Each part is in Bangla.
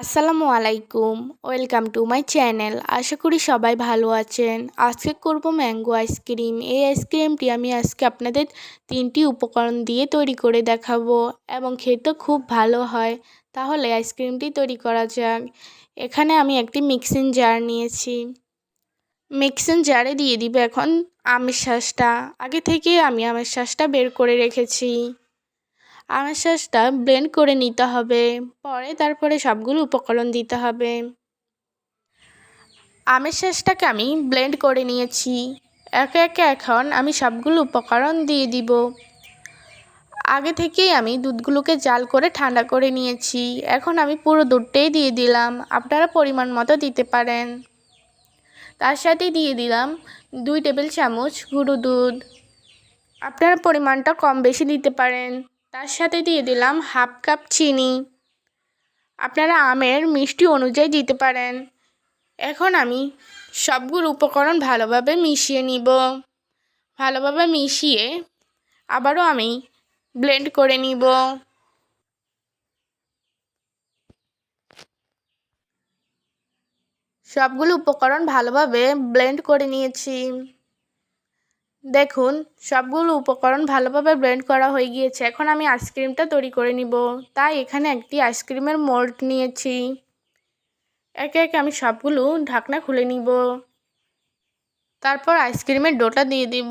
আসসালামু আলাইকুম, ওয়েলকাম টু মাই চ্যানেল। আশা করি সবাই ভালো আছেন। আজকে করব ম্যাঙ্গো আইসক্রিম। এই আইসক্রিমটি আমি আজকে আপনাদের তিনটি উপকরণ দিয়ে তৈরি করে দেখাবো এবং খেতে খুব ভালো হয়। তাহলে আইসক্রিমটি তৈরি করা যাক। এখানে আমি একটি মিক্সিং জার নিয়েছি। মিক্সিং জারে দিয়ে দিব এখন আমের শ্বাসটা আগে থেকে আমি আমের শ্বাসটা বের করে রেখেছি। আমের শাঁসটা ব্লেন্ড করে নিতে হবে। পরে তারপরে সবগুলো উপকরণ দিতে হবে। আমের শাঁসটাকে আমি ব্লেন্ড করে নিয়েছি। একে একে এখন আমি সবগুলো উপকরণ দিয়ে দিব। আগে থেকেই আমি দুধগুলোকে জাল করে ঠান্ডা করে নিয়েছি। এখন আমি পুরো দুধটাই দিয়ে দিলাম। আপনারা পরিমাণ মতো দিতে পারেন। তার সাথে দিয়ে দিলাম দুই টেবিল চামচ গুঁড়ো দুধ। আপনারা পরিমাণটা কম বেশি দিতে পারেন। তার সাথে দিয়ে দিলাম হাফ কাপ চিনি। আপনারা আমের মিষ্টি অনুযায়ী দিতে পারেন। এখন আমি সবগুলো উপকরণ ভালোভাবে মিশিয়ে নিব। ভালোভাবে মিশিয়ে আবারও আমি ব্লেন্ড করে নিব। সবগুলো উপকরণ ভালোভাবে ব্লেন্ড করে নিয়েছি। দেখুন, সবগুলো উপকরণ ভালোভাবে ব্লেন্ড করা হয়ে গিয়েছে। এখন আমি আইসক্রিমটা তৈরি করে নিব। তাই এখানে একটি আইসক্রিমের মোল্ড নিয়েছি। একে একে আমি সবগুলো ঢাকনা খুলে নিব। তারপর আইসক্রিমের ডোটা দিয়ে দিব।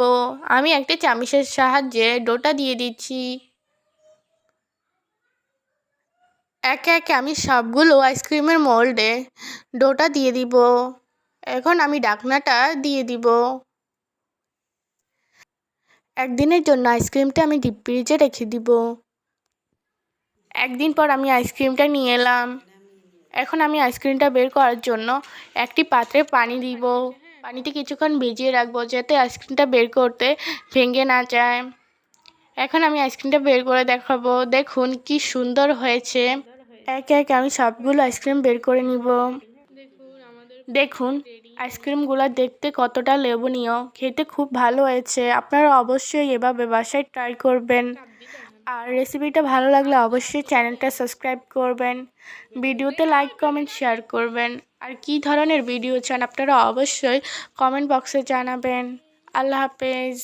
আমি একটি চামিচের সাহায্যে ডোটা দিয়ে দিচ্ছি। একে একে আমি সবগুলো আইসক্রিমের মোল্ডে ডোটা দিয়ে দিব। এখন আমি ডাকনাটা দিয়ে দিব। একদিনের জন্য আইসক্রিমটা আমি ডিপ ফ্রিজে রেখে দিব। একদিন পর আমি আইসক্রিমটা নিয়ে এলাম। এখন আমি আইসক্রিমটা বের করার জন্য একটি পাত্রে পানি দিব। পানিতে কিছুক্ষণ ভিজিয়ে রাখব যাতে আইসক্রিমটা বের করতে ভেঙে না যায়। এখন আমি আইসক্রিমটা বের করে দেখাবো। দেখুন কি সুন্দর হয়েছে। একে একে আমি সবগুলো আইসক্রিম বের করে নিব। দেখুন আইসক্রিমগুলো দেখতে কতটা লেবনীয় খেতে খুব ভালো হয়েছে, আপনারা অবশ্যই এভাবে বাসায় ট্রাই করবেন। আর রেসিপিটা ভালো লাগলে অবশ্যই চ্যানেলটা সাবস্ক্রাইব করবেন, ভিডিওতে লাইক কমেন্ট শেয়ার করবেন। আর কি ধরনের ভিডিও চান আপনারা অবশ্যই কমেন্ট বক্সে জানাবেন। আল্লাহ হাফেজ।